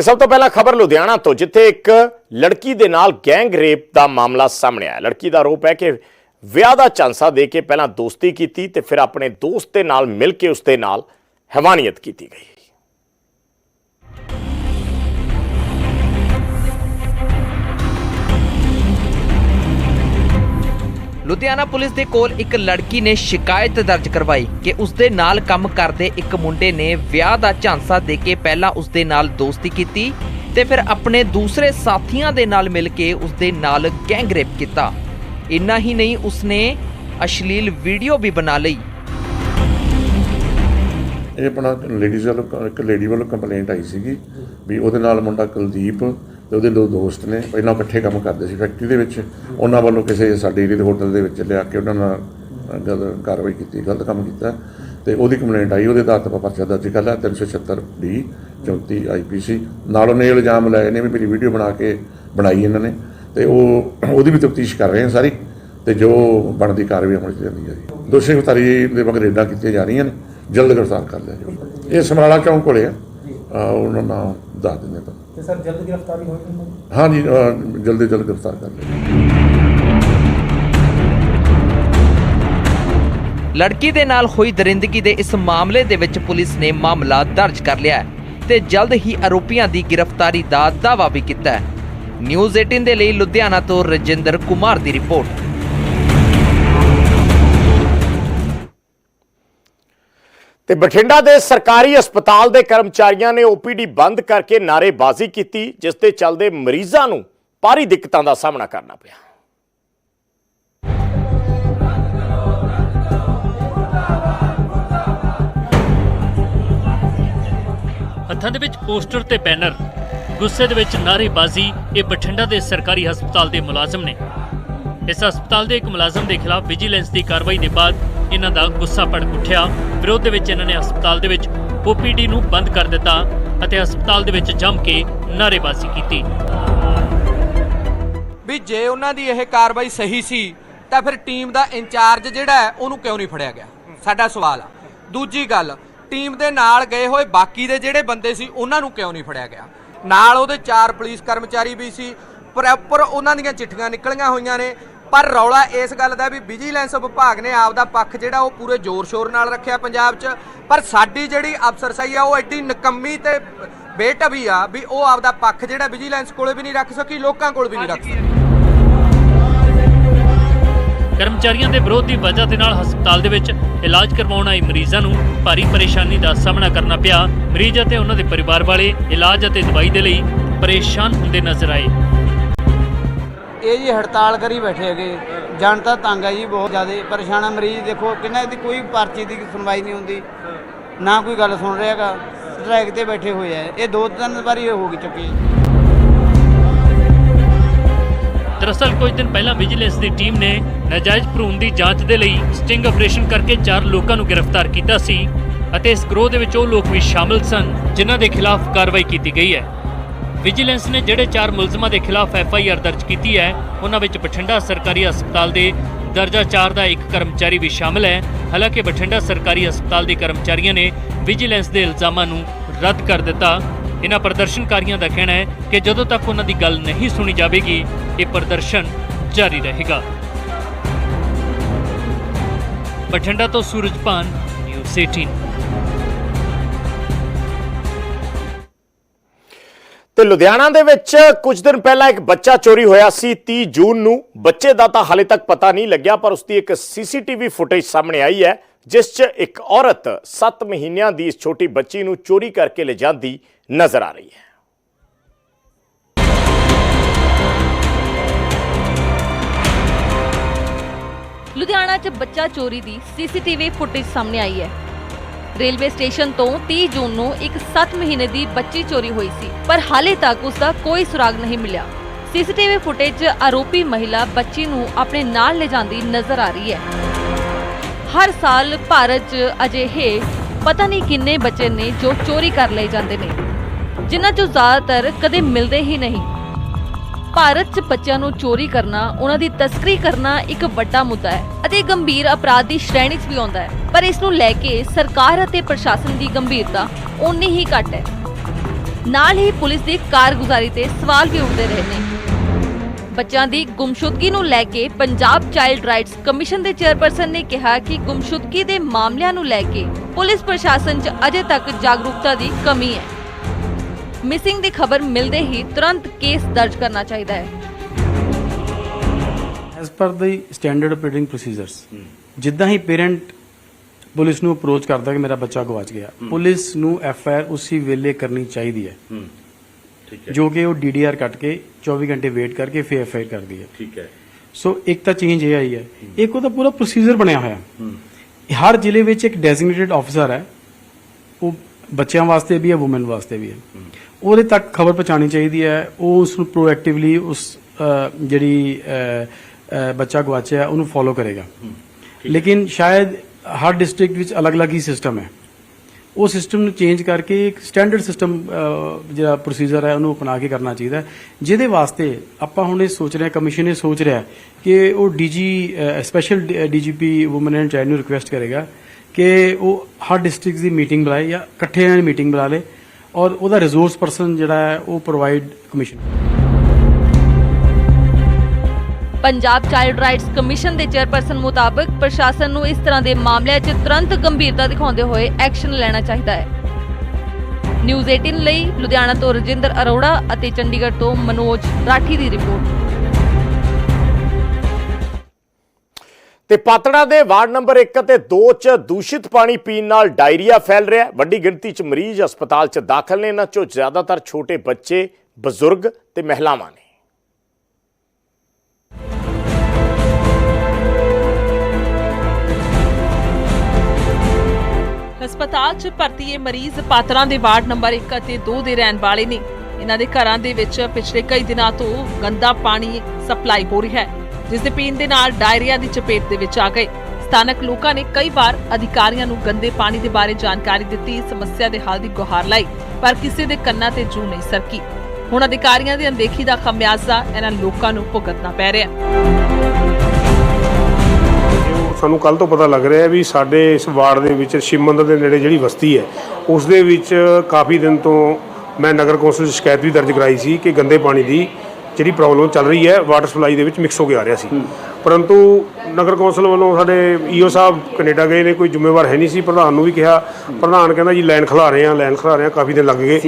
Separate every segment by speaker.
Speaker 1: ਤੇ ਸਭ ਤੋਂ ਪਹਿਲਾਂ ਖਬਰ ਲੁਧਿਆਣਾ ਤੋਂ, ਜਿੱਥੇ ਇੱਕ ਲੜਕੀ ਦੇ ਨਾਲ ਗੈਂਗ ਰੇਪ ਦਾ ਮਾਮਲਾ ਸਾਹਮਣੇ ਆਇਆ। ਲੜਕੀ ਦਾ ਆਰੋਪ ਹੈ ਕਿ ਵਿਆਹ ਦਾ ਚਾਂਸਾ ਦੇ ਕੇ ਪਹਿਲਾਂ ਦੋਸਤੀ ਕੀਤੀ ਤੇ ਫਿਰ ਆਪਣੇ ਦੋਸਤ ਦੇ ਨਾਲ ਮਿਲ ਕੇ ਉਸ ਦੇ ਨਾਲ ਹੈਵਾਨੀਅਤ ਕੀਤੀ ਗਈ।
Speaker 2: ਲੁਧਿਆਣਾ ਪੁਲਿਸ ਦੇ ਕੋਲ ਇੱਕ ਲੜਕੀ ਨੇ ਸ਼ਿਕਾਇਤ ਦਰਜ ਕਰਵਾਈ ਕਿ ਉਸ ਦੇ ਨਾਲ ਕੰਮ ਕਰਦੇ ਇੱਕ ਮੁੰਡੇ ਨੇ ਵਿਆਹ ਦਾ ਝਾਂਸਾ ਦੇ ਕੇ ਪਹਿਲਾਂ ਉਸ ਦੇ ਨਾਲ ਦੋਸਤੀ ਕੀਤੀ ਤੇ ਫਿਰ ਆਪਣੇ ਦੂਸਰੇ ਸਾਥੀਆਂ ਦੇ ਨਾਲ ਮਿਲ ਕੇ ਉਸ ਦੇ ਨਾਲ ਗੈਂਗ ਰੇਪ ਕੀਤਾ। ਇੰਨਾ ਹੀ ਨਹੀਂ, ਉਸਨੇ ਅਸ਼ਲੀਲ ਵੀਡੀਓ ਵੀ ਬਣਾ ਲਈ।
Speaker 3: ਇਹ ਆਪਣਾ ਲੇਡੀਜ਼ ਵੱਲੋਂ, ਇੱਕ ਲੇਡੀ ਵੱਲੋਂ ਕੰਪਲੇਂਟ ਆਈ ਸੀਗੀ ਵੀ ਉਹਦੇ ਨਾਲ ਮੁੰਡਾ ਕੁਲਦੀਪ ਤੇ ਉਹਦੇ ਦੋ ਦੋਸਤ ਨੇ ਪਹਿਲਾਂ ਇਕੱਠੇ ਕੰਮ ਕਰਦੇ ਸੀ ਫੈਕਟਰੀ ਦੇ ਵਿੱਚ, ਉਹਨਾਂ ਵੱਲੋਂ ਕਿਸੇ ਸਾਡੇ ਏਰੀਏ ਦੇ ਹੋਟਲ ਦੇ ਵਿੱਚ ਲਿਆ ਕੇ ਉਹਨਾਂ ਨਾਲ ਗਲਤ ਕਾਰਵਾਈ ਕੀਤੀ, ਗਲਤ ਕੰਮ ਕੀਤਾ। ਤੇ ਉਹਦੀ ਕੰਪਲੇਂਟ ਆਈ, ਉਹਦੇ ਆਧਾਰ ਤੇ ਆਪਾਂ ਪਰਚਾ ਦਰਜ ਕਰ ਲਿਆ 376 ਡੀ 34 ਆਈਪੀਸੀ ਨਾਲ ਉਹਨੇ ਇਹ ਇਲਜ਼ਾਮ ਲਾਏ ਨੇ, ਵੀ ਮੇਰੀ ਵੀਡੀਓ ਬਣਾ ਕੇ ਬਣਾਈ ਇਹਨਾਂ ਨੇ। ਤੇ ਉਹ, ਉਹਦੀ ਵੀ ਤਫਤੀਸ਼ ਕਰ ਰਹੇ ਹਾਂ ਸਾਰੀ, ਤੇ ਜੋ ਬਣਦੀ ਕਾਰਵਾਈ ਅਮਲ ਚ ਜਾਂਦੀ ਹੈ ਜੀ। ਦੋਸ਼ੀ ਗ੍ਰਿਫਤਾਰੀ ਦੇ ਮਗਰ ਰੇਡਾਂ ਕੀਤੀਆਂ ਜਾ ਰਹੀਆਂ ਨੇ, ਜਲਦ ਗ੍ਰਿਫਤਾਰ ਕਰ ਲਿਆ ਜੀ ਇਹ ਸਮਰਾਲਾ ਚੌਂਕ ਕੋਲੇ ਆ? ਉਹਨਾਂ ਨਾਲ ਦੱਸ ਦਿੰਦੇ ਤਾਂ
Speaker 4: ਤੇ ਸਰ ਜਲਦ ਗ੍ਰਿਫਤਾਰੀ ਹੋਏਗੀ ਇਹਨਾਂ ਦੀ?
Speaker 3: ਹਾਂ ਜੀ ਅਹ ਜਲਦੀ ਜਲਦ ਗ੍ਰਿਫਤਾਰ ਕਰ ਲਿਆ
Speaker 2: ਲੜਕੀ ਦੇ ਨਾਲ ਹੋਈ ਦਰਿੰਦਗੀ ਦੇ ਇਸ ਮਾਮਲੇ ਦੇ ਵਿੱਚ ਪੁਲਿਸ ਨੇ ਮਾਮਲਾ ਦਰਜ ਕਰ ਲਿਆ ਤੇ ਜਲਦ ਹੀ ਆਰੋਪੀਆਂ ਦੀ ਗ੍ਰਿਫਤਾਰੀ ਦਾ ਦਾਅਵਾ ਵੀ ਕੀਤਾ ਹੈ। ਨਿਊਜ਼ 18 ਦੇ ਲਈ ਲੁਧਿਆਣਾ ਤੋਂ ਰਜਿੰਦਰ ਕੁਮਾਰ ਦੀ ਰਿਪੋਰਟ।
Speaker 1: ਤੇ ਬਠਿੰਡਾ ਦੇ ਸਰਕਾਰੀ ਹਸਪਤਾਲ ਦੇ ਕਰਮਚਾਰੀਆਂ ਨੇ ਓਪੀਡੀ ਬੰਦ ਕਰਕੇ ਨਾਅਰੇਬਾਜ਼ੀ ਕੀਤੀ, ਜਿਸ ਦੇ ਚੱਲਦੇ ਮਰੀਜ਼ਾਂ ਨੂੰ ਭਾਰੀ ਦਿੱਕਤਾਂ ਦਾ ਸਾਹਮਣਾ ਕਰਨਾ ਪਿਆ।
Speaker 5: ਹੱਥਾਂ ਦੇ ਵਿੱਚ ਪੋਸਟਰ ਤੇ ਬੈਨਰ। ਗੁੱਸੇ ਦੇ ਵਿੱਚ ਨਾਅਰੇਬਾਜ਼ੀ, ਇਹ ਬਠਿੰਡਾ ਦੇ ਸਰਕਾਰੀ ਹਸਪਤਾਲ ਦੇ ਮੁਲਾਜ਼ਮ ਨੇ। ਇਸ ਹਸਪਤਾਲ ਦੇ ਇੱਕ ਮੁਲਾਜ਼ਮ ਦੇ ਖਿਲਾਫ ਵਿਜੀਲੈਂਸ ਦੀ ਕਾਰਵਾਈ ਦੇ ਬਾਅਦ ਇਹਨਾਂ ਦਾ ਗੁੱਸਾ ਭੜਕ ਉੱਠਿਆ ਵਿਰੋਧ ਦੇ ਵਿੱਚ ਇਹਨਾਂ ਨੇ ਹਸਪਤਾਲ ਦੇ ਵਿੱਚ ਓਪੀਡੀ ਨੂੰ ਬੰਦ ਕਰ ਦਿੱਤਾ ਅਤੇ ਹਸਪਤਾਲ ਦੇ ਵਿੱਚ ਜੰਮ ਕੇ ਨਾਅਰੇਬਾਜ਼ੀ ਕੀਤੀ।
Speaker 6: ਵੀ ਜੇ ਉਹਨਾਂ ਦੀ ਇਹ ਕਾਰਵਾਈ ਸਹੀ ਸੀ, ਤਾਂ ਫਿਰ ਟੀਮ ਦਾ ਇੰਚਾਰਜ ਜਿਹੜਾ ਹੈ, ਉਹਨੂੰ ਕਿਉਂ ਨਹੀਂ ਫੜਿਆ ਗਿਆ? ਸਾਡਾ ਸਵਾਲ ਆ। ਦੂਜੀ ਗੱਲ, ਟੀਮ ਦੇ ਨਾਲ ਗਏ ਹੋਏ ਬਾਕੀ ਦੇ ਜਿਹੜੇ ਬੰਦੇ ਸੀ, ਉਹਨਾਂ ਨੂੰ ਕਿਉਂ ਨਹੀਂ ਫੜਿਆ ਗਿਆ? ਨਾਲ ਉਹਦੇ ਚਾਰ ਪੁਲਿਸ ਕਰਮਚਾਰੀ ਵੀ ਸੀ, ਪ੍ਰੋਪਰ ਉਹਨਾਂ ਦੀਆਂ ਚਿੱਠੀਆਂ ਨਿਕਲੀਆਂ ਹੋਈਆਂ ਨੇ ਪਰ ਰੌਲਾ ਇਸ ਗੱਲ ਦਾ ਵੀ ਵਿਜੀਲੈਂਸ ਵਿਭਾਗ ਨੇ ਆਪਦਾ ਪੱਖ ਜਿਹੜਾ ਉਹ ਪੂਰੇ ਜ਼ੋਰ-ਸ਼ੋਰ ਨਾਲ ਰੱਖਿਆ ਪੰਜਾਬ 'ਚ। ਪਰ ਸਾਡੀ ਜਿਹੜੀ ਅਫਸਰਸ਼ਾਹੀ ਆ, ਉਹ ਐਡੀ ਨਕੰਮੀ ਤੇ ਬੇਟਵੀ ਆ ਵੀ ਉਹ ਆਪਦਾ ਪੱਖ ਜਿਹੜਾ ਵਿਜੀਲੈਂਸ ਕੋਲੇ ਵੀ ਨਹੀਂ ਰੱਖ ਸਕੀ, ਲੋਕਾਂ ਕੋਲ ਵੀ ਨਹੀਂ ਰੱਖ ਸਕੀ।
Speaker 5: ਕਰਮਚਾਰੀਆਂ ਦੇ ਵਿਰੋਧ ਦੀ ਵਜ੍ਹਾ ਦੇ ਨਾਲ ਹਸਪਤਾਲ ਦੇ ਵਿੱਚ ਇਲਾਜ ਕਰਵਾਉਣ ਆਏ ਮਰੀਜ਼ਾਂ ਨੂੰ ਭਾਰੀ ਪਰੇਸ਼ਾਨੀ ਦਾ ਸਾਹਮਣਾ ਕਰਨਾ ਪਿਆ। ਮਰੀਜ਼ ਅਤੇ ਉਹਨਾਂ ਦੇ ਪਰਿਵਾਰ ਵਾਲੇ ਇਲਾਜ ਅਤੇ ਦਵਾਈ ਦੇ ਲਈ ਪਰੇਸ਼ਾਨ ਹੁੰਦੇ ਨਜ਼ਰ ਆਏ।
Speaker 7: ਇਹ ਜੀ ਹੜਤਾਲ ਕਰੀ ਬੈਠੇ ਹੈਗੇ। ਜਨਤਾ ਤੰਗ ਹੈ ਜੀ ਬਹੁਤ ਜ਼ਿਆਦਾ। ਪਰੇਸ਼ਾਨ ਆ ਮਰੀਜ਼, ਦੇਖੋ, ਕਿੰਨਾ ਦੀ ਕੋਈ ਪਰਚੀ ਦੀ ਸੁਣਵਾਈ ਨਹੀਂ ਹੁੰਦੀ। ਨਾ ਕੋਈ ਗੱਲ ਸੁਣ ਰਿਹਾਗਾ ਸਟ੍ਰਾਈਕ ਤੇ ਬੈਠੇ ਹੋਏ ਆ। ਇਹ ਦੋ ਤਿੰਨ ਵਾਰੀ ਹੋ ਗਈ ਚੁੱਕੀ ਹੈ।
Speaker 5: ਦਰਅਸਲ ਕੁਝ ਦਿਨ ਪਹਿਲਾਂ ਵਿਜੀਲੈਂਸ ਦੀ ਟੀਮ ਨੇ ਨਾਜਾਇਜ਼ ਭਰੂਣ ਦੀ ਜਾਂਚ ਦੇ ਲਈ ਸਟਿੰਗ ਆਪਰੇਸ਼ਨ ਕਰਕੇ ਚਾਰ ਲੋਕਾਂ ਨੂੰ ਗ੍ਰਿਫਤਾਰ ਕੀਤਾ ਸੀ ਅਤੇ ਇਸ ਗਰੋਹ ਦੇ ਵਿੱਚ ਉਹ ਲੋਕ ਵੀ ਸ਼ਾਮਲ ਸਨ, ਜਿਨ੍ਹਾਂ ਦੇ ਖਿਲਾਫ ਕਾਰਵਾਈ ਕੀਤੀ ਗਈ ਹੈ। ਵਿਜੀਲੈਂਸ ਨੇ ਜਿਹੜੇ ਚਾਰ ਮੁਲਜ਼ਮਾਂ ਦੇ ਖਿਲਾਫ ਐਫ ਆਈ ਆਰ ਦਰਜ ਕੀਤੀ ਹੈ, ਉਹਨਾਂ ਵਿੱਚ ਬਠਿੰਡਾ ਸਰਕਾਰੀ ਹਸਪਤਾਲ ਦੇ ਦਰਜਾ 4 ਦਾ ਇੱਕ ਕਰਮਚਾਰੀ ਵੀ ਸ਼ਾਮਲ ਹੈ। ਹਾਲਾਂਕਿ ਬਠਿੰਡਾ ਸਰਕਾਰੀ ਹਸਪਤਾਲ ਦੇ ਕਰਮਚਾਰੀਆਂ ਨੇ ਵਿਜੀਲੈਂਸ ਦੇ ਇਲਜ਼ਾਮਾਂ ਨੂੰ ਰੱਦ ਕਰ ਦਿੱਤਾ। ਇਹਨਾਂ ਪ੍ਰਦਰਸ਼ਨਕਾਰੀਆਂ ਦਾ ਕਹਿਣਾ ਹੈ ਕਿ ਜਦੋਂ ਤੱਕ ਉਹਨਾਂ ਦੀ ਗੱਲ ਨਹੀਂ ਸੁਣੀ ਜਾਵੇਗੀ, ਇਹ ਪ੍ਰਦਰਸ਼ਨ ਜਾਰੀ ਰਹੇਗਾ। ਬਠਿੰਡਾ ਤੋਂ ਸੂਰਜਪਾਨ, ਨਿਊਜ਼ 18
Speaker 1: ਤੇ ਲੁਧਿਆਣਾ ਦੇ ਵਿੱਚ ਕੁਝ ਦਿਨ ਪਹਿਲਾਂ ਇੱਕ ਬੱਚਾ ਚੋਰੀ ਹੋਇਆ ਸੀ 30 ਜੂਨ ਨੂੰ। ਬੱਚੇ ਦਾ ਤਾਂ ਹਾਲੇ ਤੱਕ ਪਤਾ ਨਹੀਂ ਲੱਗਿਆ, ਪਰ ਉਸ ਦੀ ਇੱਕ ਸੀਸੀਟੀਵੀ ਫੁਟੇਜ ਸਾਹਮਣੇ ਆਈ ਹੈ, ਜਿਸ 'ਚ ਇੱਕ ਔਰਤ 7 ਮਹੀਨਿਆਂ ਦੀ ਇਸ ਛੋਟੀ ਬੱਚੀ ਨੂੰ ਚੋਰੀ ਕਰਕੇ ਲਿਜਾਂਦੀ ਨਜ਼ਰ ਆ ਰਹੀ ਹੈ।
Speaker 8: ਲੁਧਿਆਣਾ 'ਚ ਬੱਚਾ ਚੋਰੀ ਦੀ ਸੀਸੀਟੀਵੀ ਫੁਟੇਜ ਸਾਹਮਣੇ ਆਈ ਹੈ। ਰੇਲਵੇ ਸਟੇਸ਼ਨ ਤੋਂ 30 ਜੂਨ ਨੂੰ ਇੱਕ 7 ਮਹੀਨੇ ਦੀ ਬੱਚੀ ਚੋਰੀ ਹੋਈ ਸੀ, ਪਰ ਹਾਲੇ ਤੱਕ ਉਸ ਦਾ ਕੋਈ ਸੁਰਾਗ ਨਹੀਂ ਮਿਲਿਆ। ਸੀਸੀਟੀਵੀ ਫੁਟੇਜ ਆਰੋਪੀ ਮਹਿਲਾ ਬੱਚੀ ਨੂੰ ਆਪਣੇ ਨਾਲ ਲਿਜਾਂਦੀ ਨਜ਼ਰ ਆ ਰਹੀ ਹੈ। ਹਰ ਸਾਲ ਭਾਰਤ 'ਚ ਅਜਿਹੇ ਪਤਾ ਨਹੀਂ ਕਿੰਨੇ ਬੱਚੇ ਨੇ ਜੋ ਚੋਰੀ ਕਰ ਲਏ ਜਾਂਦੇ ਨੇ, ਜਿਨ੍ਹਾਂ 'ਚੋਂ ਜ਼ਿਆਦਾਤਰ ਕਦੇ ਮਿਲਦੇ ਹੀ ਨਹੀਂ। ਭਾਰਤ 'ਚ ਬੱਚਿਆਂ ਨੂੰ ਚੋਰੀ ਕਰਨਾ, ਉਹਨਾਂ ਦੀ ਤਸਕਰੀ ਕਰਨਾ ਇੱਕ ਵੱਡਾ ਮੁੱਦਾ ਹੈ ਅਤੇ ਗੰਭੀਰ ਅਪਰਾਧ ਦੀ ਸ਼੍ਰੇਣੀ 'ਚ ਵੀ ਆਉਂਦਾ ਹੈ। ਪਰ ਇਸ ਨੂੰ ਲੈ ਕੇ ਸਰਕਾਰ ਅਤੇ ਪ੍ਰਸ਼ਾਸਨ ਦੀ ਗੰਭੀਰਤਾ ਓਨੀ ਹੀ ਘੱਟ ਹੈ। ਨਾਲ ਹੀ ਪੁਲਿਸ ਦੀ ਕਾਰਗੁਜ਼ਾਰੀ ਤੇ ਸਵਾਲ ਵੀ ਉੱਠਦੇ ਰਹੇ ਨੇ। ਬੱਚਿਆਂ ਦੀ ਗੁੰਮਸ਼ੁਦਗੀ ਨੂੰ ਲੈ ਕੇ ਪੰਜਾਬ ਚਾਈਲਡ ਰਾਈਟਸ ਕਮਿਸ਼ਨ ਦੇ ਚੇਅਰਪਰਸਨ ਨੇ ਕਿਹਾ ਕਿ ਗੁੰਮਸ਼ੁਦਗੀ ਦੇ ਮਾਮਲਿਆਂ ਨੂੰ ਲੈ ਕੇ ਪੁਲਿਸ ਪ੍ਰਸ਼ਾਸਨ 'ਚ ਅਜੇ ਤੱਕ ਜਾਗਰੂਕਤਾ ਦੀ ਕਮੀ ਹੈ। ਮਿਸਿੰਗ ਦੀ ਖਬਰ ਮਿਲਦੇ ਹੀ ਤੁਰੰਤ ਕੇਸ ਦਰਜ ਕਰਨਾ ਚਾਹੀਦਾ ਹੈ।
Speaker 4: ਐਸ ਪਰ ਦੀ ਸਟੈਂਡਰਡ ਆਪਰੇਟਿੰਗ ਪ੍ਰੋਸੀਜਰਸ ਜਿੱਦਾਂ ਹੀ ਪੇਰੈਂਟ ਪੁਲਿਸ ਨੂੰ ਅਪਰੋਚ ਕਰਦਾ ਕਿ ਮੇਰਾ ਬੱਚਾ ਗਵਾਚ ਗਿਆ ਪੁਲਿਸ ਨੂੰ ਐਫ ਆਈ ਆਰ ਉਸੇ ਵੇਲੇ ਕਰਨੀ ਚਾਹੀਦੀ ਹੈ।
Speaker 3: ਠੀਕ
Speaker 4: ਜੋ ਕਿ ਉਹ ਡੀਡੀਆਰ ਕੱਟ ਕੇ 24 ਘੰਟੇ ਵੇਟ ਕਰਕੇ ਫਿਰ ਐਫ ਆਈ ਆਰ ਕਰਦੀ ਹੈ।
Speaker 3: ਠੀਕ ਹੈ।
Speaker 4: ਸੋ ਇੱਕ ਤਾਂ ਚੇਂਜ ਇਹ ਆਈ ਹੈ। ਇੱਕ ਉਹਦਾ ਪੂਰਾ ਪ੍ਰੋਸੀਜਰ ਬਣਿਆ ਹੋਇਆ। ਹਰ ਜ਼ਿਲ੍ਹੇ ਵਿੱਚ ਇੱਕ ਡੈਜ਼ਿਗਨੇਟਿਡ ਆਫੀਸਰ ਹੈ। ਉਹ ਬੱਚਿਆਂ ਵਾਸਤੇ ਵੀ ਹੈ ਔਮਨ ਵਾਸਤੇ ਵੀ ਹੈ। ਉਹਦੇ ਤੱਕ ਖਬਰ ਪਹੁੰਚਾਉਣੀ ਚਾਹੀਦੀ ਹੈ। ਉਹ ਉਸ ਨੂੰ ਪ੍ਰੋਐਕਟਿਵਲੀ ਉਸ ਜਿਹੜੀ ਬੱਚਾ ਗਵਾਚਿਆ ਉਹਨੂੰ ਫੋਲੋ ਕਰੇਗਾ। ਲੇਕਿਨ ਸ਼ਾਇਦ ਹਰ ਡਿਸਟ੍ਰਿਕਟ ਵਿੱਚ ਅਲੱਗ-ਅਲੱਗ ਹੀ ਸਿਸਟਮ ਹੈ। ਉਹ ਸਿਸਟਮ ਨੂੰ ਚੇਂਜ ਕਰਕੇ ਇੱਕ ਸਟੈਂਡਰਡ ਸਿਸਟਮ ਜਿਹੜਾ ਪ੍ਰੋਸੀਜਰ ਹੈ ਉਹਨੂੰ ਅਪਣਾ ਕੇ ਕਰਨਾ ਚਾਹੀਦਾ ਜਿਹਦੇ ਵਾਸਤੇ ਆਪਾਂ ਹੁਣ ਇਹ ਸੋਚ ਰਹੇ ਕਮਿਸ਼ਨ ਇਹ ਸੋਚ ਰਿਹਾ ਕਿ ਉਹ DG special DGP woman and child ਨੂੰ ਰਿਕੁਐਸਟ ਕਰੇਗਾ ਕਿ ਉਹ ਹਰ ਡਿਸਟ੍ਰਿਕਟ ਦੀ ਮੀਟਿੰਗ ਬੁਲਾਏ ਜਾਂ ਇਕੱਠੇ ਮੀਟਿੰਗ ਬੁਲਾ ਲੇ। ਔਰ ਉਹਦਾ ਰਿਸੋਰਸ ਪਰਸਨ ਜਿਹੜਾ ਹੈ, ਉਹ provide commission
Speaker 8: Punjab child rights commission ਦੇ ਚੇਅਰਪਰਸਨ ਮੁਤਾਬਕ ਪ੍ਰਸ਼ਾਸਨ ਨੂੰ ਇਸ ਤਰ੍ਹਾਂ ਦੇ ਮਾਮਲਿਆਂ 'ਚ ਤੁਰੰਤ ਗੰਭੀਰਤਾ ਦਿਖਾਉਂਦੇ ਹੋਏ ਐਕਸ਼ਨ ਲੈਣਾ ਚਾਹੀਦਾ ਹੈ। ਨਿਊਜ਼ 18 ਲਈ ਲੁਧਿਆਣਾ ਤੋਂ ਰਜਿੰਦਰ ਅਰੋੜਾ ਅਤੇ ਚੰਡੀਗੜ੍ਹ ਤੋਂ ਮਨੋਜ ਰਾਠੀ ਦੀ ਰਿਪੋਰਟ।
Speaker 1: ਤੇ ਪਾਤੜਾ ਦੇ ਵਾਰਡ ਨੰਬਰ 1 ਅਤੇ 2 ਚ ਦੂਸ਼ਿਤ ਪਾਣੀ ਪੀਣ ਨਾਲ ਡਾਇਰੀਆ ਫੈਲ ਰਿਹਾ। ਹੈ ਵੱਡੀ ਗਿਣਤੀ ਚ ਮਰੀਜ਼ ਹਸਪਤਾਲ ਚ ਦਾਖਲ ਨੇ। ਇਹਨਾਂ ਚੋਂ ਜ਼ਿਆਦਾਤਰ ਛੋਟੇ ਬੱਚੇ, ਬਜ਼ੁਰਗ ਤੇ ਮਹਿਲਾਵਾਂ ਨੇ।
Speaker 9: ਹਸਪਤਾਲ 'ਚ ਭਰਤੀ ਇਹ ਮਰੀਜ਼ ਪਾਤਰਾਂ ਦੇ ਵਾਰਡ ਨੰਬਰ 1 ਅਤੇ 2 ਦੇ ਰਹਿਣ ਵਾਲੇ ਨੇ। ਇਹਨਾਂ ਦੇ ਘਰਾਂ ਦੇ ਵਿੱਚ ਪਿਛਲੇ ਕਈ ਦਿਨਾਂ ਤੋਂ ਗੰਦਾ ਪਾਣੀ ਸਪਲਾਈ ਹੋ ਰਿਹਾ ਹੈ। ਜਿਸ ਦੇ ਪੀਣ ਦੇ ਨਾਲ ਡਾਇਰੀਆ ਦੀ ਚਪੇਟ ਦੇ ਵਿੱਚ ਆ ਗਏ। ਸਥਾਨਕ ਲੋਕਾਂ ਨੇ ਕਈ ਵਾਰ ਅਧਿਕਾਰੀਆਂ ਨੂੰ ਗੰਦੇ ਪਾਣੀ ਦੇ ਬਾਰੇ ਜਾਣਕਾਰੀ ਦਿੱਤੀ, ਸਮੱਸਿਆ ਦੇ ਹੱਲ ਦੀ ਗੁਹਾਰ ਲਾਈ, ਪਰ ਕਿਸੇ ਦੇ ਕੰਨਾਂ ਤੇ ਜੂ ਨਹੀਂ ਸਰਕੀ। ਹੁਣ ਅਧਿਕਾਰੀਆਂ ਦੀ ਅਣਦੇਖੀ ਦਾ ਖਮਿਆਜ਼ਾ ਇਹਨਾਂ ਲੋਕਾਂ ਨੂੰ ਭੁਗਤਣਾ ਪੈ ਰਿਹਾ।
Speaker 10: ਸਾਨੂੰ ਕੱਲ ਤੋਂ ਪਤਾ ਲੱਗ ਰਿਹਾ ਵੀ ਸਾਡੇ ਇਸ ਵਾਰਡ ਦੇ ਵਿੱਚ ਸ਼ਿਵ ਮੰਦਰ ਦੇ ਨੇੜੇ ਜਿਹੜੀ ਬਸਤੀ ਹੈ, ਉਸ ਦੇ ਵਿੱਚ ਕਾਫੀ ਦਿਨ ਤੋਂ ਮੈਂ ਨਗਰ ਕੌਂਸਲ ਸ਼ਿਕਾਇਤ ਵੀ ਦਰਜ ਕਰਾਈ ਸੀ ਕਿ ਗੰਦੇ ਪਾਣੀ ਦੀ ਜਿਹੜੀ ਪ੍ਰੋਬਲਮ ਚੱਲ ਰਹੀ ਹੈ ਵਾਟਰ ਸਪਲਾਈ ਦੇ ਵਿੱਚ ਮਿਕਸ ਹੋ ਕੇ ਆ ਰਿਹਾ ਸੀ। ਪਰੰਤੂ ਨਗਰ ਕੌਂਸਲ ਵੱਲੋਂ ਸਾਡੇ ਈਓ ਸਾਹਿਬ ਕੈਨੇਡਾ ਗਏ ਨੇ ਕੋਈ ਜ਼ਿੰਮੇਵਾਰ ਹੈ ਨਹੀਂ ਸੀ ਪ੍ਰਧਾਨ ਨੂੰ ਵੀ ਕਿਹਾ। ਪ੍ਰਧਾਨ ਕਹਿੰਦਾ ਜੀ ਲਾਈਨ ਖਲਾ ਰਹੇ ਆ ਲਾਈਨ ਖਲਾ ਰਹੇ ਆ ਕਾਫੀ ਦਿਨ ਲੱਗ ਗਏ।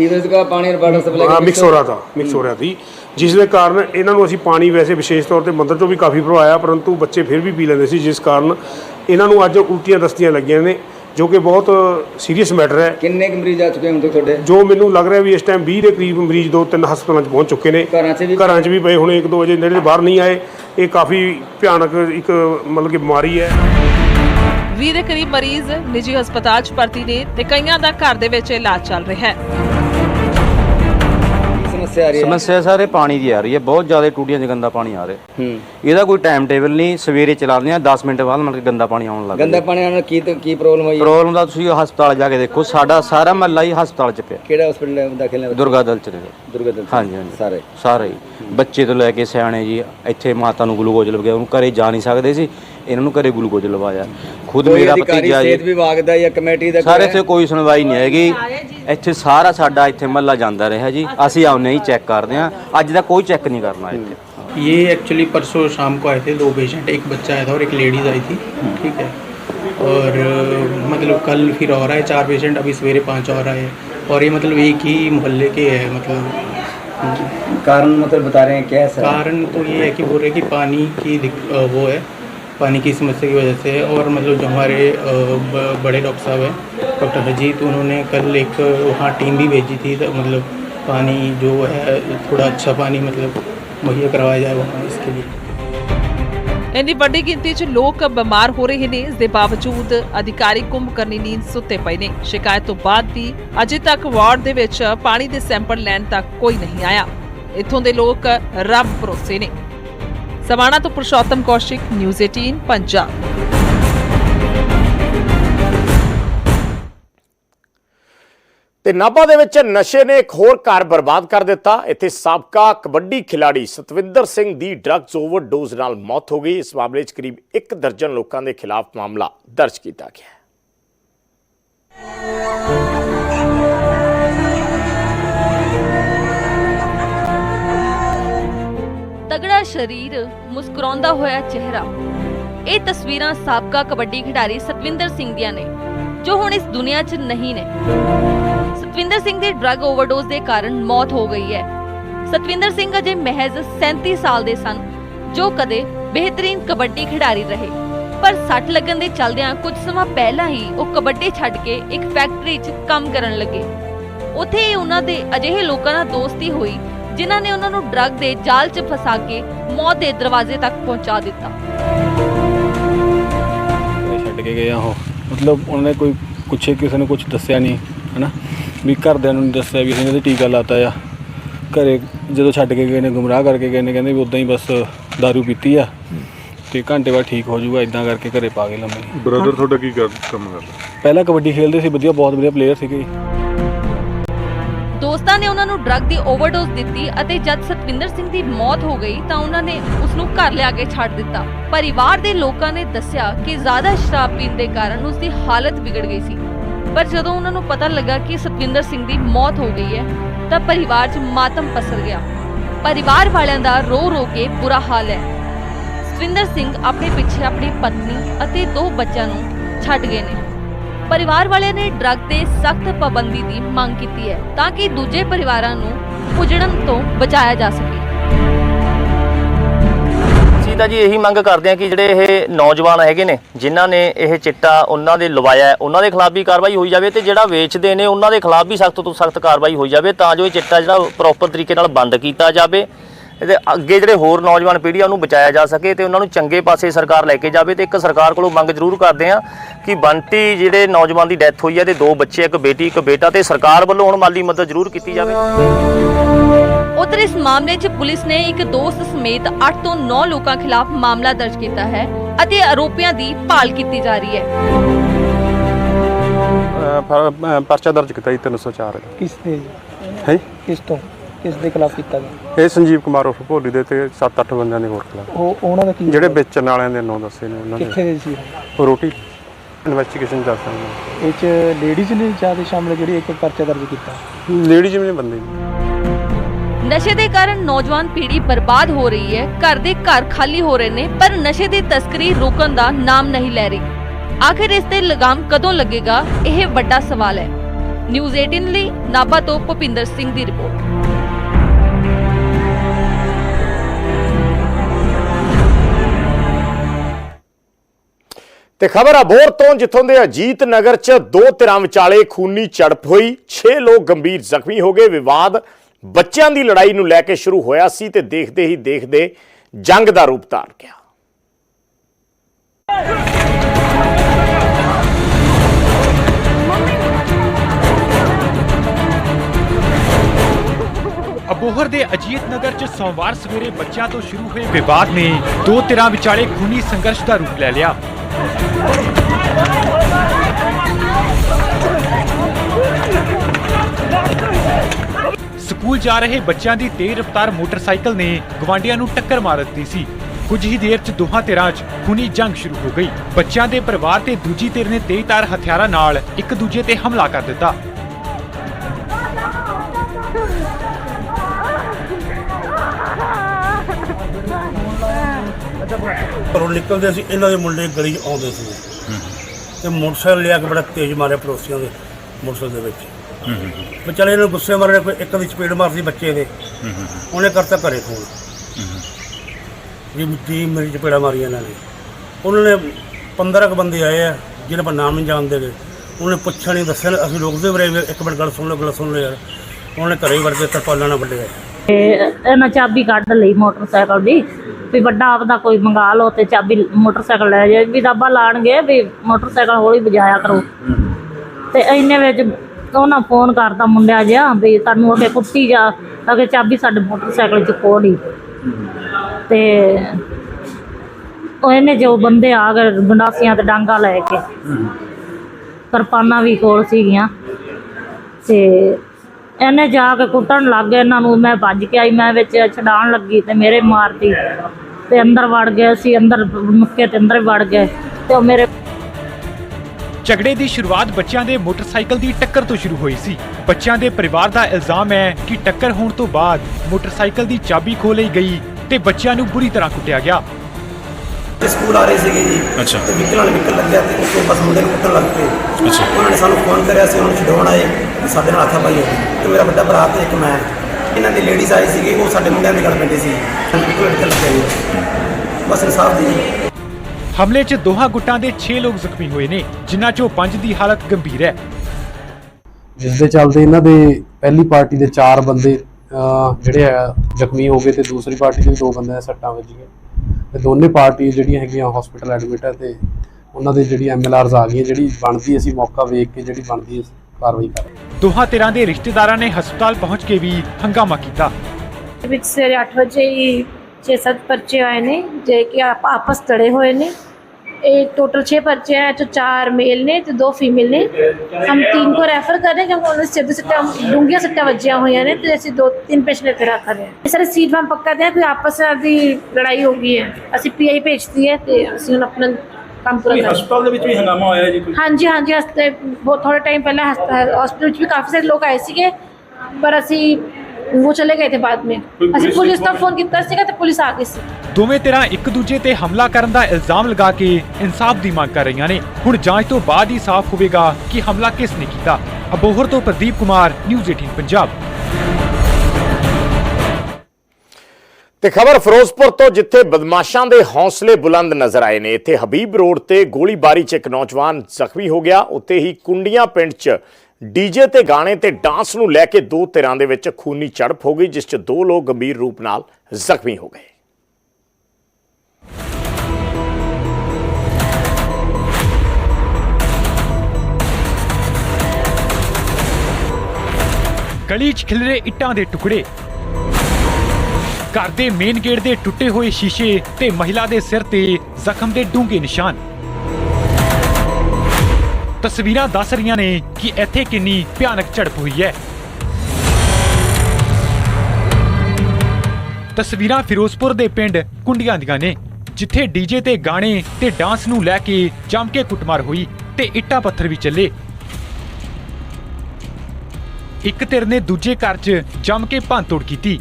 Speaker 10: ਮਿਕਸ ਹੋ ਰਿਹਾ ਥਾ ਮਿਕਸ ਹੋ ਰਿਹਾ ਸੀ। ਜਿਸ ਦੇ ਕਾਰਨ ਇਹਨਾਂ ਨੂੰ ਅਸੀਂ ਪਾਣੀ ਵੈਸੇ ਵਿਸ਼ੇਸ਼ ਤੌਰ ਤੇ ਮੰਦਰ 'ਚੋਂ ਵੀ ਕਾਫੀ ਭਰਵਾਇਆ ਪਰੰਤੂ ਬੱਚੇ ਫਿਰ ਵੀ ਪੀ ਲੈਂਦੇ ਸੀ ਜਿਸ ਕਾਰਨ ਇਹਨਾਂ ਨੂੰ ਅੱਜ ਉਲਟੀਆਂ ਦਸਤੀਆਂ ਲੱਗੀਆਂ ਨੇ। ਜੋ ਕਿ ਬਹੁਤ ਸੀਰੀਅਸ ਮੈਟਰ ਹੈ।
Speaker 11: ਕਿੰਨੇ ਕੁ ਮਰੀਜ਼ ਆ ਚੁੱਕੇ ਹੁਣ ਤੱਕ ਤੁਹਾਡੇ?
Speaker 10: ਜੋ ਮੈਨੂੰ ਲੱਗ ਰਿਹਾ ਵੀ ਇਸ ਟਾਈਮ 20 ਦੇ ਕਰੀਬ ਮਰੀਜ਼ ਦੋ ਤਿੰਨ ਹਸਪਤਾਲਾਂ 'ਚ ਪਹੁੰਚ ਚੁੱਕੇ ਨੇ।
Speaker 11: ਘਰਾਂ 'ਚ ਵੀ?
Speaker 10: ਪਏ ਹੁਣ ਇੱਕ ਦੋ ਅਜੇ ਨੇੜੇ ਬਾਹਰ ਨਹੀਂ ਆਏ। ਇਹ ਕਾਫੀ ਭਿਆਨਕ ਇੱਕ ਮਤਲਬ ਕਿ ਬਿਮਾਰੀ ਹੈ।
Speaker 9: 20 ਦੇ ਕਰੀਬ ਮਰੀਜ਼ ਨਿੱਜੀ ਹਸਪਤਾਲ 'ਚ ਭਰਤੀ ਨੇ ਤੇ ਕਈਆਂ ਦਾ ਘਰ ਦੇ ਵਿੱਚ ਇਲਾਜ ਚੱਲ ਰਿਹਾ ਹੈ।
Speaker 11: ਸਮੱਸਿਆ ਆ ਰਹੀ ਹੈ।
Speaker 12: ਸਮੱਸਿਆ ਸਾਰੇ ਪਾਣੀ ਦੀ ਆ ਰਹੀ ਹੈ ਬਹੁਤ ਜ਼ਿਆਦਾ ਟੂਟੀਆਂ 'ਚ ਗੰਦਾ ਪਾਣੀ ਆ ਰਿਹਾ।
Speaker 11: ਹੂੰ।
Speaker 12: ਇਹਦਾ ਕੋਈ ਟਾਈਮ ਟੇਬਲ ਨਹੀਂ ਸਵੇਰੇ ਚਲਾਉਂਦੇ ਆ 10 ਮਿੰਟ ਬਾਅਦ ਮਤਲਬ ਕਿ ਗੰਦਾ ਪਾਣੀ ਆਉਣ ਲੱਗ
Speaker 11: ਗੰਦਾ ਪਾਣੀ ਨਾਲ ਕੀ ਕੀ ਪ੍ਰੋਬਲਮ ਹੋਈ?
Speaker 12: ਪ੍ਰੋਬਲਮ ਦਾ ਤੁਸੀਂ ਹਸਪਤਾਲ ਜਾ ਕੇ ਦੇਖੋ ਸਾਡਾ ਸਾਰਾ ਮਹੱਲਾ ਹੀ ਹਸਪਤਾਲ 'ਚ ਪਿਆ।
Speaker 11: ਕਿਹੜਾ ਹਸਪੀਟਲ ਦਾਖਲ ਨੇ
Speaker 12: ਦੁਰਗਾ ਦਲ 'ਚ ਨੇ
Speaker 11: ਦੁਰਗਾ ਦਲ
Speaker 12: ਹਾਂਜੀ ਹਾਂਜੀ। ਸਾਰੇ। ਸਾਰੇ ਬੱਚੇ ਤੋਂ ਲੈ ਕੇ ਸਿਆਣੇ ਜੀ ਇੱਥੇ ਮਾਤਾ ਨੂੰ ਗਲੂਕੋਜ਼ ਲਗਾਇਆ ਉਹਨੂੰ ਘਰੇ ਜਾ ਨਹੀਂ ਸਕਦੇ ਸੀ ਇਹਨਾਂ ਨੂੰ ਘਰੇ ਗਲੂਕੋਜ਼ ਲਵਾਇਆ। ਖੁਦ ਮੇਰਾ
Speaker 11: ਅਧਿਕਾਰੀ
Speaker 12: ਭਤੀਜਾ ਸਾਰੇ ਇੱਥੇ ਕੋਈ ਸੁਣਵਾਈ ਨਹੀਂ ਹੈਗੀ। ਇੱਥੇ ਸਾਰਾ ਸਾਡਾ ਇੱਥੇ ਮਹੱਲਾ ਜਾਂਦਾ ਰਿਹਾ ਜੀ ਅਸੀਂ ਆਉਂਦੇ ਹੀ ਚੈੱਕ ਕਰਦੇ ਆ ਅੱਜ ਦਾ ਕੋਈ ਚੈੱਕ ਨਹੀਂ ਕਰਨਾ ਇੱਥੇ
Speaker 4: ये एक्चुअली परसों शाम को आए थे दो पेशेंट एक बच्चा आया था और एक लेडीज आई थी ठीक है और अ, मतलब कल फिर और आए चार पेशेंट अभी सवेरे पांच और आए और ये मतलब एक ही मोहल्ले के है मतलब
Speaker 11: कारण मतलब बता रहे हैं क्या है सर
Speaker 4: कारण तो ये है कि बोल रहे कि पानी की दिक- अ, वो है पानी की समस्या की वजह से है और मतलब जो हमारे अ, ब- बड़े डॉक्टर साहब हैं डॉक्टर हजीत उन्होंने कल एक वहाँ टीम भी भेजी थी तो मतलब पानी जो है थोड़ा अच्छा पानी मतलब मुहैया करवाया जाए वहाँ इसके लिए
Speaker 9: ਇੰਨੀ ਵੱਡੀ ਗਿਣਤੀ 'ਚ ਲੋਕ ਬਿਮਾਰ ਹੋ ਰਹੇ ਨੇ ਇਸ ਦੇ ਬਾਵਜੂਦ ਅਧਿਕਾਰੀ ਕੁੰਭ ਕਰਨੀ ਨੀਂਦ ਸੁੱਤੇ ਪਏ ਨੇ ਸ਼ਿਕਾਇਤ ਤੋਂ ਬਾਅਦ ਵੀ ਅਜੇ ਤੱਕ ਵਾਰਡ ਦੇ ਵਿੱਚ ਪਾਣੀ ਦੇ ਸੈਂਪਲ ਲੈਣ ਤੱਕ ਕੋਈ ਨਹੀਂ ਆਇਆ ਇੱਥੋਂ ਦੇ ਲੋਕ ਰੱਬ ਭਰੋਸੇ ਨੇ ਸਮਾਣਾ ਤੋਂ ਪੁਰਸ਼ੋਤਮ ਕੌਸ਼ਿਕ ਨਿਊਜ਼ 18 ਪੰਜਾਬ।
Speaker 1: ਤੇ ਨਾਭਾ ਦੇ ਵਿੱਚ ਨਸ਼ੇ ਨੇ ਇੱਕ ਹੋਰ ਘਰ ਬਰਬਾਦ ਕਰ ਦਿੱਤਾ। ਇੱਥੇ ਸਾਬਕਾ ਕਬੱਡੀ ਖਿਡਾਰੀ ਸਤਵਿੰਦਰ ਸਿੰਘ ਦੀ ਡਰੱਗਸ ਓਵਰਡੋਜ਼ ਨਾਲ ਮੌਤ ਹੋ ਗਈ। ਇਸ ਮਾਮਲੇ 'ਚ ਕਰੀਬ 1 ਦਰਜਨ ਲੋਕਾਂ ਦੇ ਖਿਲਾਫ ਮਾਮਲਾ ਦਰਜ ਕੀਤਾ ਗਿਆ ਹੈ।
Speaker 8: ਸਰੀਰ ਮੁਸਕਰਾਉਂਦਾ ਹੋਇਆ ਚਿਹਰਾ। ਇਹ ਤਸਵੀਰਾਂ ਸਾਬਕਾ ਕਬੱਡੀ ਖਿਡਾਰੀ ਸਤਵਿੰਦਰ ਸਿੰਘ ਦੀਆਂ ਨੇ, ਜੋ ਹੁਣ ਇਸ ਦੁਨੀਆ 'ਚ ਨਹੀਂ ਨੇ। ਸਤਵਿੰਦਰ ਸਿੰਘ ਦੀ ਡਰੱਗ ਓਵਰਡੋਜ਼ ਦੇ ਕਾਰਨ ਮੌਤ ਹੋ ਗਈ ਹੈ। ਸਤਵਿੰਦਰ ਸਿੰਘ ਅਜੇ ਮਹਿਜ਼ 37 ਸਾਲ ਦੇ ਸਨ, ਜੋ ਕਦੇ ਬਿਹਤਰੀਨ ਕਬੱਡੀ ਖਿਡਾਰੀ ਰਹੇ। ਪਰ ਸੱਟ ਲੱਗਣ ਦੇ ਚਲਦਿਆਂ ਕੁਝ ਸਮਾਂ ਪਹਿਲਾਂ ਹੀ ਉਹ ਕਬੱਡੀ ਛੱਡ ਕੇ ਇੱਕ ਫੈਕਟਰੀ 'ਚ ਕੰਮ ਕਰਨ ਲੱਗੇ। ਉੱਥੇ ਹੀ ਉਹਨਾਂ ਦੇ ਅਜਿਹੇ ਲੋਕਾਂ ਨਾਲ ਦੋਸਤੀ ਹੋਈ ਜਿਨ੍ਹਾਂ ਨੇ ਉਹਨਾਂ ਨੂੰ ਡਰੱਗ ਦੇ ਜਾਲ 'ਚ ਫਸਾ ਕੇ ਮੌਤ ਦੇ ਦਰਵਾਜ਼ੇ ਤੱਕ ਪਹੁੰਚਾ ਦਿੱਤਾ।
Speaker 13: ਛੱਡ ਕੇ ਗਏ ਆ ਉਹ। ਮਤਲਬ ਉਹਨਾਂ ਨੇ ਕੋਈ ਪੁੱਛੇ ਕਿਸੇ ਨੇ ਕੁਝ ਦੱਸਿਆ ਨਹੀਂ ਹਨਾ? ਵੀ ਘਰਦਿਆਂ ਨੂੰ ਨਹੀਂ ਦੱਸਿਆ ਵੀ ਅਸੀਂ ਇਹਦੇ ਟੀਕਾ ਲਾਤਾ ਆ। ਘਰੇ ਜਦੋਂ ਛੱਡ ਕੇ ਗਏ ਨੇ ਗੁੰਮਰਾਹ ਕਰਕੇ ਗਏ ਨੇ ਕਹਿੰਦੇ ਵੀ ਉਦਾਂ ਹੀ ਬਸ दारू ਪੀਤੀ ਆ ਤੇ ਘੰਟੇ ਬਾਅਦ ਠੀਕ ਹੋ ਜਾਊਗਾ ਇਦਾਂ ਕਰਕੇ ਘਰੇ ਪਾ ਗਏ ਲੰਮੇ।
Speaker 14: ਬ੍ਰਦਰ ਤੁਹਾਡਾ ਕੀ ਕੰਮ ਕਰਦਾ
Speaker 13: ਪਹਿਲਾਂ ਕਬੱਡੀ ਖੇਡਦੇ ਸੀ ਵਧੀਆ ਬਹੁਤ ਵਧੀਆ ਪਲੇਅਰ ਸੀਗੇ
Speaker 8: ਦੋਸਤਾਂ ਨੇ ਉਹਨਾਂ ਨੂੰ ਡਰੱਗ ਦੀ ਓਵਰਡੋਜ਼ ਦਿੱਤੀ ਅਤੇ ਜਦ ਸਤਵਿੰਦਰ ਸਿੰਘ ਦੀ ਮੌਤ ਹੋ ਗਈ ਤਾਂ ਉਹਨਾਂ ਨੇ ਉਸ ਨੂੰ ਘਰ ਲਿਆ ਕੇ ਛੱਡ ਦਿੱਤਾ। ਪਰਿਵਾਰ ਦੇ ਲੋਕਾਂ ਨੇ ਦੱਸਿਆ ਕਿ ਜ਼ਿਆਦਾ ਸ਼ਰਾਬ ਪੀਣ ਦੇ ਕਾਰਨ ਉਸ ਦੀ ਹਾਲਤ ਵਿਗੜ ਗਈ ਸੀ। ਪਰ ਜਦੋਂ ਉਹਨਾਂ ਨੂੰ ਪਤਾ ਲੱਗਾ ਕਿ ਸਤਵਿੰਦਰ ਸਿੰਘ ਦੀ ਮੌਤ ਹੋ ਗਈ ਹੈ, ਤਾਂ ਪਰਿਵਾਰ 'ਚ ਮਾਤਮ ਪਸਰ ਗਿਆ। ਪਰਿਵਾਰ ਵਾਲਿਆਂ ਦਾ ਰੋ ਰੋ ਕੇ ਬੁਰਾ ਹਾਲ ਹੈ। ਸਤਵਿੰਦਰ ਸਿੰਘ ਆਪਣੇ ਪਿੱਛੇ ਆਪਣੀ ਪਤਨੀ ਅਤੇ ਦੋ ਬੱਚਿਆਂ ਨੂੰ ਛੱਡ ਗਏ ਨੇ। ਪਰਿਵਾਰ ਵਾਲਿਆਂ ਨੇ ਡਰੱਗ ਤੇ ਸਖਤ ਪਾਬੰਦੀ ਦੀ ਮੰਗ ਕੀਤੀ ਹੈ ਤਾਂ ਕਿ ਦੂਜੇ ਪਰਿਵਾਰਾਂ ਨੂੰ ਉਜੜਨ ਤੋਂ ਬਚਾਇਆ ਜਾ ਸਕੇ।
Speaker 15: ਅਸੀਂ ਤਾਂ ਜੀ ਇਹੀ ਮੰਗ ਕਰਦੇ ਹਾਂ ਕਿ ਜਿਹੜੇ ਇਹ ਨੌਜਵਾਨ ਹੈਗੇ ਨੇ ਜਿਨ੍ਹਾਂ ਨੇ ਇਹ ਚਿੱਟਾ ਉਹਨਾਂ ਦੇ ਲਵਾਇਆ ਹੈ, ਉਹਨਾਂ ਦੇ ਖਿਲਾਫ ਵੀ ਕਾਰਵਾਈ ਹੋਈ ਜਾਵੇ ਤੇ ਜਿਹੜਾ ਵੇਚਦੇ ਨੇ ਉਹਨਾਂ ਦੇ ਖਿਲਾਫ ਵੀ ਸਖਤ ਤੋਂ ਸਖਤ ਕਾਰਵਾਈ ਹੋਈ ਜਾਵੇ ਤਾਂ ਜੋ ਇਹ ਚਿੱਟਾ ਜਿਹੜਾ ਪ੍ਰੋਪਰ ਤਰੀਕੇ ਨਾਲ ਬੰਦ ਕੀਤਾ ਜਾਵੇ। ਇਹਦੇ ਅੱਗੇ ਜਿਹੜੇ ਹੋਰ ਨੌਜਵਾਨ ਪੀੜ੍ਹੀ ਆ ਉਹਨੂੰ ਬਚਾਇਆ ਜਾ ਸਕੇ ਤੇ ਉਹਨਾਂ ਨੂੰ ਚੰਗੇ ਪਾਸੇ ਸਰਕਾਰ ਲੈ ਕੇ ਜਾਵੇ ਤੇ ਇੱਕ ਸਰਕਾਰ ਕੋਲੋਂ ਮੰਗ ਜ਼ਰੂਰ ਕਰਦੇ ਆ ਕਿ ਬੰਟੀ ਜਿਹੜੇ ਨੌਜਵਾਨ ਦੀ ਡੈਥ ਹੋਈ ਹੈ ਤੇ ਦੋ ਬੱਚੇ ਇੱਕ ਬੇਟੀ ਇੱਕ ਬੇਟਾ ਤੇ ਸਰਕਾਰ ਵੱਲੋਂ ਹੁਣ ਮਾਲੀ ਮਦਦ ਜ਼ਰੂਰ ਕੀਤੀ ਜਾਵੇ।
Speaker 8: ਉਧਰ ਇਸ ਮਾਮਲੇ 'ਚ ਪੁਲਿਸ ਨੇ ਇੱਕ ਦੋਸਤ ਸਮੇਤ 8 ਤੋਂ 9 ਲੋਕਾਂ ਖਿਲਾਫ ਮਾਮਲਾ ਦਰਜ ਕੀਤਾ ਹੈ ਅਤੇ ਆਰੋਪੀਆਂ ਦੀ ਭਾਲ ਕੀਤੀ ਜਾ ਰਹੀ ਹੈ।
Speaker 13: ਪਰਚਾ ਦਰਜ ਕੀਤਾ ਜੀ 304
Speaker 16: ਕਿਸ ਦੇ
Speaker 13: ਹੈ?
Speaker 16: ਕਿਸ ਤੋਂ? ਕਿਸ ਦੇ ਖਿਲਾਫ ਕੀਤਾ ਗਿਆ?
Speaker 13: ਇਹ ਸੰਜੀਵ ਕੁਮਾਰ ਉਰਫ ਭੋਲੀ ਦੇ ਤੇ 7-8 ਬੰਦਿਆਂ ਦੇ ਹੋਰ ਖਿਲਾਫ।
Speaker 16: ਉਹ ਉਹਨਾਂ ਦਾ ਕੀ
Speaker 13: ਜਿਹੜੇ ਵੇਚਣ ਵਾਲਿਆਂ ਦੇ ਨਾਂ ਦੱਸੇ ਨੇ ਉਹਨਾਂ
Speaker 16: ਕਿੱਥੇ
Speaker 13: ਦੇ
Speaker 16: ਸੀ?
Speaker 13: ਰੋਟੀ ਇਨਵੈਸਟੀਗੇਸ਼ਨ ਚੱਲ ਰਹੀ
Speaker 16: ਇਹ ਚ ਲੇਡੀਜ਼ ਨੇ ਜ਼ਿਆਦਾ ਸ਼ਾਮਲ ਜਿਹੜੀ ਇੱਕ ਪਰਚਾ ਦਰਜ ਕੀਤਾ?
Speaker 13: ਹੈ ਲੇਡੀ ਜਿਵੇਂ ਬੰਦੇ
Speaker 8: ਨਸ਼ੇ ਦੇ ਕਾਰਨ ਨੌਜਵਾਨ ਪੀੜ੍ਹੀ ਬਰਬਾਦ ਹੋ ਰਹੀ ਹੈ ਘਰ ਦੇ ਘਰ ਖਾਲੀ ਹੋ ਰਹੇ ਨੇ ਪਰ ਨਸ਼ੇ ਦੀ ਤਸਕਰੀ ਰੋਕਣ ਦਾ ਨਾਮ ਨਹੀਂ ਲੈ ਰਹੀ। ਆਖਿਰ ਇਸ ਤੇ ਲਗਾਮ ਕਦੋਂ ਲੱਗੇਗਾ ਇਹ ਵੱਡਾ ਸਵਾਲ ਹੈ। ਨਿਊਜ਼ 18 ਲਈ ਨਾਭਾ ਤੋਂ ਭੁਪਿੰਦਰ ਸਿੰਘ ਦੀ ਰਿਪੋਰਟ।
Speaker 1: ਤੇ ਖਬਰ ਅਬੋਰ ਤੋਂ ਜਿੱਥੋਂ ਦੇ ਅਜੀਤ ਨਗਰ 'ਚ ਦੋ ਧਿਰਾਂ ਵਿਚਾਲੇ ਖੂਨੀ ਝੜਪ ਹੋਈ। 6 ਲੋਕ ਗੰਭੀਰ ਜ਼ਖਮੀ ਹੋ ਗਏ। ਵਿਵਾਦ ਬੱਚਿਆਂ ਦੀ ਲੜਾਈ ਨੂੰ ਲੈ ਕੇ ਸ਼ੁਰੂ ਹੋਇਆ ਸੀ ਤੇ ਦੇਖਦੇ ਹੀ ਦੇਖਦੇ ਜੰਗ ਦਾ ਰੂਪ ਧਾਰ ਗਿਆ।
Speaker 17: ਅਬੋਹਰ ਦੇ ਅਜੀਤ ਨਗਰ 'ਚ ਸੋਮਵਾਰ ਸਵੇਰੇ ਬੱਚਿਆਂ ਤੋਂ ਸ਼ੁਰੂ ਹੋਏ ਵਿਵਾਦ ਨੇ ਦੋ ਧਿਰਾਂ ਵਿਚਾਲੇ ਖੂਨੀ ਸੰਘਰਸ਼ ਦਾ ਰੂਪ ਲੈ ਲਿਆ। ਸਕੂਲ ਜਾ ਰਹੇ ਬੱਚਿਆਂ ਦੀ ਤੇਜ਼ ਰਫ਼ਤਾਰ ਮੋਟਰਸਾਈਕਲ ਨੇ ਗਵਾਂਡੀਆਂ ਨੂੰ ਟੱਕਰ ਮਾਰ ਦਿੱਤੀ ਸੀ। ਕੁਝ ਹੀ ਦੇਰ 'ਚ ਦੋਹਾਂ ਧਿਰਾਂ 'ਚ ਖੂਨੀ ਜੰਗ ਸ਼ੁਰੂ ਹੋ ਗਈ। ਬੱਚਿਆਂ ਦੇ ਪਰਿਵਾਰ ਤੇ ਦੂਜੀ ਧਿਰ ਨੇ ਤੇਜ਼ਧਾਰ ਹਥਿਆਰਾਂ ਨਾਲ ਇੱਕ ਦੂਜੇ ਤੇ ਹਮਲਾ ਕਰ ਦਿੱਤਾ।
Speaker 14: ਘਰੋਂ ਨਿਕਲਦੇ ਸੀ ਇਹਨਾਂ ਦੇ ਮੁੰਡੇ ਗਲੀ 'ਚ ਆਉਂਦੇ ਸੀ। ਤੇ ਮੋਟਰਸਾਈਕਲ ਲਿਆ ਕੇ ਬੜਾ ਤੇਜ਼ ਮਾਰਿਆ ਪੜੋਸੀਆਂ ਦੇ ਮੋਟਰਸਾਈਕਲ ਦੇ ਵਿੱਚ। ਵਿਚਾਲੇ ਇਹਨੂੰ ਗੁੱਸੇ ਮਾਰੇ ਕੋਈ ਇੱਕ ਦੀ ਚਪੇੜ ਮਾਰਦੀ ਬੱਚੇ ਦੇ। ਉਹਨੇ ਕਰਤਾ ਘਰੇ ਫੋਨ ਜੀ ਮਿੱਟੀ ਮੇਰੀ ਚਪੇੜਾ ਮਾਰੀਆਂ ਇਹਨਾਂ ਨੇ। ਉਹਨਾਂ ਨੇ 15 ਕੁ ਬੰਦੇ ਆਏ ਆ ਜਿਹਨਾਂ ਪਰ ਨਾਮ ਨਹੀਂ ਜਾਣਦੇ ਗੇ। ਉਹਨੇ ਪੁੱਛਿਆ ਨਹੀਂ ਦੱਸਿਆ ਅਸੀਂ ਰੁਕਦੇ ਵੀ ਰਹੇ ਇੱਕ ਮਿੰਟ ਗੱਲ ਸੁਣ ਲਓ ਗੱਲ ਸੁਣ ਲਓ ਯਾਰ। ਉਹਨੇ ਘਰੇ ਕੇ ਤਰਪਾਲਾਂ ਨਾਲ ਵੱਢਿਆ।
Speaker 18: ਤੇ ਇਹਨਾਂ ਚਾਬੀ ਕੱਢ ਲਈ ਮੋਟਰਸਾਈਕਲ ਦੀ। ਵੀ ਵੱਡਾ ਆਪਦਾ ਕੋਈ ਮੰਗਾ ਲਓ ਤੇ ਚਾਬੀ ਮੋਟਰਸਾਈਕਲ ਲੈ ਜਾਏ, ਵੀ ਦਾਬਾ ਲਾਣਗੇ ਵੀ ਮੋਟਰਸਾਈਕਲ ਹੌਲੀ ਵਜਾਇਆ ਕਰੋ। ਤੇ ਇੰਨੇ ਵਿੱਚ ਉਹਨਾਂ ਫੋਨ ਕਰਤਾ ਮੁੰਡਿਆ ਜਿਹਾ ਵੀ ਤੁਹਾਨੂੰ ਅੱਗੇ ਕੁੱਟੀ ਜਾ, ਅਗੇ ਚਾਬੀ ਸਾਡੇ ਮੋਟਰਸਾਈਕਲ 'ਚ ਖੋਲੀ ਤੇ ਉਹ ਇਹਨੇ ਜੋ ਬੰਦੇ ਆ ਗਏ ਗੰਡਾਸੀਆਂ ਤੇ ਡਾਂਗਾ ਲੈ ਕੇ। ਕਿਰਪਾਨਾਂ ਵੀ ਕੋਲ ਸੀਗੀਆਂ। ਤੇ ਇਹਨੇ ਜਾ ਕੇ ਕੁੱਟਣ ਲੱਗ ਗਏ ਇਹਨਾਂ ਨੂੰ, ਮੈਂ ਭੱਜ ਕੇ ਆਈ, ਮੈਂ ਵਿੱਚ ਛਡਾਣ ਲੱਗੀ ਤੇ ਮੇਰੇ ਮਾਰਤੀ। ਤੇ ਅੰਦਰ ਵੜ ਗਏ ਅਸੀਂ ਅੰਦਰ ਮੁੱਕੇ ਤੇ ਅੰਦਰ ਵੜ ਗਏ ਤੇ ਉਹ ਮੇਰੇ
Speaker 17: ਝਗੜੇ ਦੀ ਸ਼ੁਰੂਆਤ ਬੱਚਿਆਂ ਦੇ ਮੋਟਰਸਾਈਕਲ ਦੀ ਟੱਕਰ ਤੋਂ ਸ਼ੁਰੂ ਹੋਈ ਸੀ। ਬੱਚਿਆਂ ਦੇ ਪਰਿਵਾਰ ਦਾ ਇਲਜ਼ਾਮ ਹੈ ਕਿ ਟੱਕਰ ਹੋਣ ਤੋਂ ਬਾਅਦ ਮੋਟਰਸਾਈਕਲ ਦੀ ਚਾਬੀ ਖੋਹ ਲਈ ਗਈ ਤੇ ਬੱਚਿਆਂ ਨੂੰ ਬੁਰੀ ਤਰ੍ਹਾਂ ਕੁੱਟਿਆ ਗਿਆ।
Speaker 7: ਸਕੂਲ ਆ ਰਹੇ ਸੀਗੇ ਜੀ।
Speaker 17: ਅੱਛਾ।
Speaker 7: ਤੇ ਵਹੀਕਲ ਨਾਲ ਨਿਕਲ ਲੱਗਿਆ ਤੇ ਉੱਥੋਂ ਬਸ ਮੁੰਡੇ ਨੂੰ ਕੁੱਟਣ ਲੱਗ ਪਏ।
Speaker 17: ਅੱਛਾ।
Speaker 7: ਉਹਨਾਂ ਨੇ ਸਾਨੂੰ ਫੋਨ ਕਰਿਆ ਸੀ ਉਹਨਾਂ ਨੂੰ ਛਡਾਉਣ ਆਏ ਤੇ ਸਾਡੇ ਨਾਲ ਹੱਥਾਂ ਪਾਈ ਤੇ ਮੇਰਾ ਵੱਡਾ ਭਰਾ ਤੇ ਇੱਕ ਮੈਂ। ਇਹਨਾਂ ਦੀ ਲੇਡੀਜ਼ ਆਈ ਸੀਗੇ ਉਹ ਸਾਡੇ ਮੁੰਡਿਆਂ ਦੇ ਗੱਲ ਪੈਂਦੇ ਸੀ। ਬਸ ਇਨਸਾਫ ਦੀ
Speaker 17: ਹਮਲੇ 'ਚ ਦੋਹਾਂ ਗੁੱਟਾਂ ਦੇ 6 ਲੋਕ ਜ਼ਖਮੀ ਹੋਏ ਨੇ ਜਿਨ੍ਹਾਂ 'ਚੋਂ 5 ਦੀ ਹਾਲਤ ਗੰਭੀਰ ਹੈ।
Speaker 19: ਜਿਸ ਦੇ ਚੱਲਦੇ ਇਹਨਾਂ ਦੇ ਪਹਿਲੀ ਪਾਰਟੀ ਦੇ ਚਾਰ ਬੰਦੇ ਅਹ, ਜਿਹੜੇ ਆ ਜ਼ਖਮੀ ਹੋ ਗਏ ਤੇ ਦੂਸਰੀ ਪਾਰਟੀ ਦੇ ਦੋ ਬੰਦੇ ਦੇ ਸੱਟਾਂ ਵੱਜੀਆਂ ਤੇ ਦੋਨੇ ਪਾਰਟੀ ਜਿਹੜੀਆਂ ਹੈਗੀਆਂ ਹਸਪੀਟਲ ਐਡਮਿਟ ਹੈ ਤੇ ਉਹਨਾਂ ਦੇ ਜਿਹੜੀ ਐਮਐਲਆਰਸ ਆ ਗਈਆਂ ਜਿਹੜੀ ਬਣਦੀ ਅਸੀਂ ਮੌਕਾ ਵੇਖ ਕੇ ਜਿਹੜੀ ਬਣਦੀ ਅਸੀਂ ਕਾਰਵਾਈ ਕਰ
Speaker 17: ਦੋਹਾਂ ਧਿਰਾਂ ਦੇ ਰਿਸ਼ਤੇਦਾਰਾਂ ਨੇ ਹਸਪਤਾਲ ਪਹੁੰਚ ਕੇ ਵੀ ਹੰਗਾਮਾ ਕੀਤਾ।
Speaker 20: ਵਿੱਚ ਸਵੇਰੇ 8 ਵਜੇ ਹੀ 6-7 ਪਰਚੇ ਆਏ ਨੇ ਜੇ ਕਿ ਆਪ- ਆਪਸ ਤੜੇ ਹੋਏ ਨੇ। ਇਹ ਟੋਟਲ 6 ਪਰਚੇ ਆਏ ਜੋ 4 ਮੇਲ ਨੇ ਤੇ 2 ਫੀਮੇਲ ਨੇ। ਹਮ ਤਿੰਨ ਕੋ ਰੈਫਰ ਕਰ ਰਹੇ ਕਿਉਂਕਿ ਉਹਨਾਂ ਦੇ ਸਿਰ ਦੇ ਸੱਟਾਂ ਵੱਜੀਆਂ ਹੋਈਆਂ ਨੇ ਤੇ ਅਸੀਂ ਦੋ ਤਿੰਨ ਪੇਸ਼ੈਂਟ ਇੱਥੇ ਰੱਖ ਰਹੇ ਹਾਂ। ਇਹ ਸੀਟ ਵਾਂ ਪੱਕਾ ਦੇ ਆਪਸ ਦੀ ਲੜਾਈ ਹੋ ਗਈ ਹੈ। ਅਸੀਂ ਪੀਆਈ ਭੇਜਤੀ ਹੈ ਤੇ ਅਸੀਂ ਹੁਣ ਆਪਣਾ ਕੰਮ ਪੂਰਾ ਕਰ ਹਸਪਤਾਲ ਦੇ ਵਿੱਚ ਵੀ ਹੰਗਾਮਾ ਹੋਇਆ ਜੀ ਕੋਈ? ਹਾਂਜੀ ਹਾਂਜੀ ਹਸਤੇ ਬਹੁਤ ਥੋੜੇ ਟਾਈਮ ਪਹਿਲਾਂ ਹਸਪਤਾਲ ਵਿੱਚ ਵੀ ਕਾਫੀ ਸਾਰੇ ਲੋਕ ਆਏ ਸੀਗੇ ਪਰ ਅਸੀਂ ਉਹ ਚਲੇ ਗਏ ਥੇ ਬਾਅਦ में ਅਸੀਂ ਪੁਲਿਸ ਨੂੰ ਫੋਨ ਕੀਤਾ? ਸੀਗਾ ਤੇ ਪੁਲਿਸ ਆ ਗਈ ਸੀ।
Speaker 17: ਦੋਵੇਂ ਧਿਰਾਂ ਇੱਕ ਦੂਜੇ ਤੇ ਹਮਲਾ ਕਰਨ ਦਾ ਇਲਜ਼ਾਮ ਲਗਾ ਕੇ ਇਨਸਾਫ ਦੀ ਮੰਗ ਕਰ ਰਹੀਆਂ ਨੇ। ਹੁਣ ਜਾਂਚ ਤੋਂ ਬਾਅਦ ਹੀ ਸਾਫ਼ ਹੋਵੇਗਾ ਕਿ ਹਮਲਾ ਕਿਸ ਨੇ ਕੀਤਾ। ਅਬੋਹਰ ਤੋਂ ਪ੍ਰਦੀਪ ਕੁਮਾਰ ਨਿਊਜ਼ 18 ਪੰਜਾਬ।
Speaker 1: ਤੇ ਖਬਰ ਫਿਰੋਜ਼ਪੁਰ ਤੋਂ ਜਿੱਥੇ ਬਦਮਾਸ਼ਾਂ ਦੇ ਹੌਸਲੇ ਬੁਲੰਦ ਨਜ਼ਰ ਆਏ ਨੇ, ਇੱਥੇ ਹਬੀਬ ਰੋਡ ਤੇ ਗੋਲੀਬਾਰੀ 'ਚ ਇੱਕ ਨੌਜਵਾਨ ਜ਼ਖਮੀ ਹੋ ਗਿਆ। ਉੱਤੇ ਹੀ ਕੁੰਡੀਆਂ ਪਿੰਡ 'ਚ ਡੀਜੇ ਤੇ ਗਾਣੇ ਤੇ ਡਾਂਸ ਨੂੰ ਲੈ ਕੇ ਦੋ ਧਿਰਾਂ ਦੇ ਵਿੱਚ ਖੂਨੀ ਝੜਪ ਹੋ ਗਈ, ਜਿਸ 'ਚ ਦੋ ਲੋਕ ਗੰਭੀਰ ਰੂਪ ਨਾਲ ਜ਼ਖਮੀ ਹੋ ਗਏ।
Speaker 17: ਗਲੀ 'ਚ ਖਿਲਰੇ ਇੱਟਾਂ ਦੇ ਟੁਕੜੇ ਘਰ ਦੇ ਮੇਨ ਗੇਟ ਦੇ ਟੁੱਟੇ ਹੋਏ ਸ਼ੀਸ਼ੇ ਤੇ ਮਹਿਲਾ ਦੇ ਸਿਰ ਤੇ ਜ਼ਖਮ ਦੇ ਡੂੰਘੇ ਨਿਸ਼ਾਨ। ਤਸਵੀਰਾਂ ਦੱਸ ਰਹੀਆਂ ਨੇ ਕਿ ਇੱਥੇ ਕਿੰਨੀ ਭਿਆਨਕ ਝੜਪ ਹੋਈ ਹੈ। ਤਸਵੀਰਾਂ ਫਿਰੋਜ਼ਪੁਰ ਦੇ ਪਿੰਡ ਕੁੰਡੀਆਂ ਦੀਆਂ ਨੇ, ਜਿੱਥੇ ਡੀਜੇ ਤੇ ਗਾਣੇ ਤੇ ਡਾਂਸ ਨੂੰ ਲੈ ਕੇ ਜੰਮ ਕੇ ਕੁੱਟਮਾਰ ਹੋਈ ਤੇ ਇੱਟਾਂ ਪੱਥਰ ਵੀ ਚੱਲੇ। ਇੱਕ ਧਿਰ ਨੇ ਦੂਜੇ ਘਰ 'ਚ ਜੰਮ ਕੇ ਭੰਨਤੋੜ ਕੀਤੀ।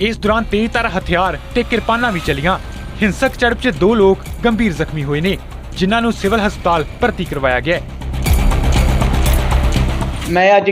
Speaker 17: ਇਸ ਦੌਰਾਨ ਤੇਜ਼ਧਾਰ ਹਥਿਆਰ ਤੇ ਕਿਰਪਾਨਾਂ ਵੀ ਚੱਲੀਆਂ। ਹਿੰਸਕ ਝੜਪ 'ਚ ਦੋ ਲੋਕ ਗੰਭੀਰ ਜ਼ਖਮੀ ਹੋਏ ਨੇ, ਜਿਨ੍ਹਾਂ ਨੂੰ ਸਿਵਲ ਹਸਪਤਾਲ ਭਰਤੀ ਕਰਵਾਇਆ ਗਿਆ ਹੈ।
Speaker 7: ਮੈਂ ਅੱਜ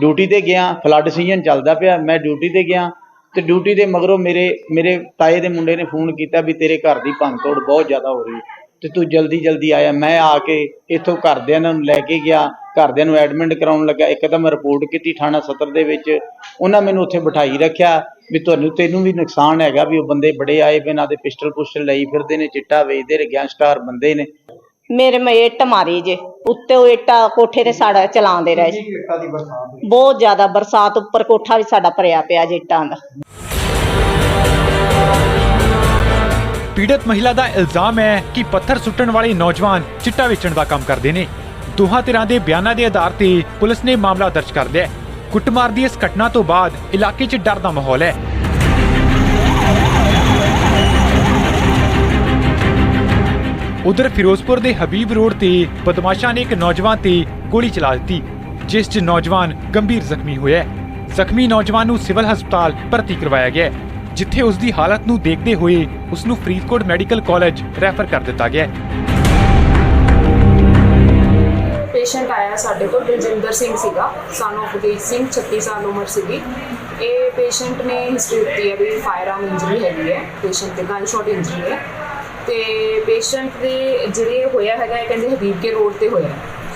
Speaker 7: ਡਿਊਟੀ ਤੇ ਗਿਆ, ਫਲੱਡ ਸੀਜ਼ਨ ਚੱਲਦਾ ਪਿਆ, ਮੈਂ ਡਿਊਟੀ ਤੇ ਗਿਆ ਤੇ ਡਿਊਟੀ ਦੇ ਮਗਰੋਂ ਮੇਰੇ ਮੇਰੇ ਤਾਏ ਦੇ ਮੁੰਡੇ ਨੇ ਫੋਨ ਕੀਤਾ ਵੀ ਤੇਰੇ ਘਰ ਦੀ ਭੰਨਤੋੜ ਬਹੁਤ ਜ਼ਿਆਦਾ ਹੋ ਰਹੀ ਹੈ। ਤੇ ਤੂੰ ਜਲਦੀ ਜਲਦੀ ਆਇਆ। ਮੈਂ ਆ ਕੇ ਇੱਥੋਂ ਘਰਦਿਆਂ ਨੂੰ ਲੈ ਕੇ ਗਿਆ। ਘਰਦਿਆਂ ਨੂੰ ਐਡਮਿਟ ਕਰਾਉਣ ਲੱਗਾ ਇੱਕ ਤਾਂ ਮੈਂ ਰਿਪੋਰਟ ਕੀਤੀ ਥਾਣਾ ਸਦਰ ਦੇ ਵਿੱਚ। ਉਹਨਾਂ ਮੈਨੂੰ ਉੱਥੇ ਬਿਠਾਈ ਰੱਖਿਆ ਵੀ ਤੁਹਾਨੂੰ ਤੈਨੂੰ ਵੀ ਨੁਕਸਾਨ ਹੈਗਾ ਵੀ ਉਹ ਬੰਦੇ ਬੜੇ ਆਏ ਬਿਨਾਂ ਦੇ ਪਿਸਟਲ ਪੁਸਟਲ ਲਈ ਫਿਰਦੇ ਨੇ ਚਿੱਟਾ ਵੇਚਦੇ ਨੇ ਗੈਂਗਸਟਰ ਬੰਦੇ ਨੇ।
Speaker 20: ਮੇਰੇ ਮੈਂ ਇੱਟ ਮਾਰੀ ਜੇ। ਉੱਤੇ ਉਹ ਇੱਟਾਂ ਕੋਠੇ ਤੇ ਸਾੜਾ ਚਲਾਉਂਦੇ ਰਹੇ। ਬਹੁਤ ਜ਼ਿਆਦਾ ਬਰਸਾਤ ਉੱਪਰ ਕੋਠਾ ਵੀ ਸਾਡਾ ਭਰਿਆ ਪਿਆ ਜੀ ਇੱਟਾਂ ਦਾ।
Speaker 17: ਪੀੜਤ ਮਹਿਲਾ ਦਾ ਇਲਜ਼ਾਮ ਹੈ ਕਿ ਪੱਥਰ ਸੁੱਟਣ ਵਾਲੇ ਨੌਜਵਾਨ ਚਿੱਟਾ ਵੇਚਣ ਦਾ ਕੰਮ ਕਰਦੇ ਨੇ। ਦੋਹਾਂ ਧਿਰਾਂ ਦੇ ਬਿਆਨਾਂ ਦੇ ਆਧਾਰ ਤੇ ਪੁਲਿਸ ਨੇ ਮਾਮਲਾ ਦਰਜ ਕਰ ਲਿਆ ਕੁੱਟਮਾਰ ਦੀ ਇਸ ਘਟਨਾ ਤੋਂ ਬਾਅਦ ਇਲਾਕੇ 'ਚ ਡਰ ਦਾ ਮਾਹੌਲ ਹੈ। ਉਧਰ ਫਿਰੋਜ਼ਪੁਰ ਦੇ ਹਬੀਬ ਰੋਡ ਤੇ ਬਦਮਾਸ਼ਾਂ ਨੇ ਇੱਕ ਨੌਜਵਾਨ ਤੇ ਗੋਲੀ ਚਲਾ ਦਿੱਤੀ, ਜਿਸ 'ਚ ਨੌਜਵਾਨ ਗੰਭੀਰ ਜ਼ਖਮੀ ਹੋਇਆ ਜ਼ਖਮੀ ਨੌਜਵਾਨ ਨੂੰ ਸਿਵਲ ਹਸਪਤਾਲ ਭਰਤੀ ਕਰਵਾਇਆ ਗਿਆ ਜਿੱਥੇ ਉਸ ਦੀ ਹਾਲਤ ਨੂੰ ਦੇਖਦੇ ਹੋਏ ਉਸ ਨੂੰ ਫਰੀਦਕੋਟ ਮੈਡੀਕਲ ਕਾਲਜ ਰੈਫਰ ਕਰ ਦਿੱਤਾ ਗਿਆ ਹੈ।
Speaker 20: ਪੇਸ਼ੈਂਟ ਆਇਆ ਸਾਡੇ ਕੋਲ, ਬਲਜਿੰਦਰ ਸਿੰਘ ਸੀਗਾ। ਸਾਨੂੰ ਗੁਰਦੀਪ ਸਿੰਘ 36 ਸਾਲ ਉਮਰ ਸੀਗੀ। ਇਹ ਪੇਸ਼ੈਂਟ ਨੇ ਹਿਸਟਰੀ ਦਿੱਤੀ ਹੈ ਵੀ ਫਾਇਰ ਆਰਮ ਇੰਜਰੀ ਹੈਗੀ ਹੈ। ਪੇਸ਼ੈਂਟ ਤੇ ਗਨ ਸ਼ਾਟ ਇੰਜਰੀ ਹੈ। ਤੇ ਪੇਸ਼ੈਂਟ ਦੇ ਜਿਹੜੇ ਹੋਇਆ ਹੈਗਾ, ਇਹ ਕਹਿੰਦੇ ਹਬੀਬ ਕੇ ਰੋਡ ਤੇ ਹੋਇਆ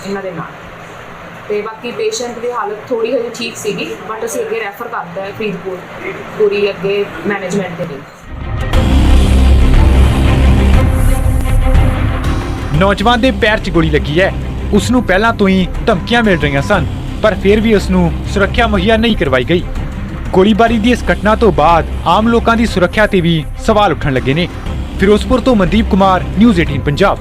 Speaker 20: ਇਹਨਾਂ ਦੇ ਨਾਲ। ਤੇ ਬਾਕੀ ਪੇਸ਼ੈਂਟ ਦੀ ਹਾਲਤ ਥੋੜੀ ਹਜੇ ਠੀਕ ਸੀਗੀ ਬਟ ਅਸੀਂ ਅੱਗੇ ਰੈਫਰ ਕਰਦਾ ਹੈ ਫਰੀਦਕੋਟ, ਪੂਰੀ ਅੱਗੇ ਮੈਨੇਜਮੈਂਟ ਦੇ ਲਈ।
Speaker 17: ਨੌਜਵਾਨ ਦੇ ਪੈਰ 'ਚ ਗੋਲੀ ਲੱਗੀ ਹੈ। ਉਸ ਨੂੰ ਪਹਿਲਾਂ ਤੋਂ ਹੀ ਧਮਕੀਆਂ ਮਿਲ ਰਹੀਆਂ ਸਨ, ਪਰ ਫਿਰ ਵੀ ਉਸ ਨੂੰ ਸੁਰੱਖਿਆ ਮੁਹੱਈਆ ਨਹੀਂ ਕਰਵਾਈ ਗਈ। ਗੋਲੀਬਾਰੀ ਦੀ ਇਸ ਘਟਨਾ ਤੋਂ ਬਾਅਦ ਆਮ ਲੋਕਾਂ ਦੀ ਸੁਰੱਖਿਆ ਤੇ ਵੀ ਸਵਾਲ ਉੱਠਣ ਲੱਗੇ ਨੇ। ਫਿਰੋਜ਼ਪੁਰ ਤੋਂ ਮਨਦੀਪ ਕੁਮਾਰ ਨਿਊਜ਼ 18 ਪੰਜਾਬ।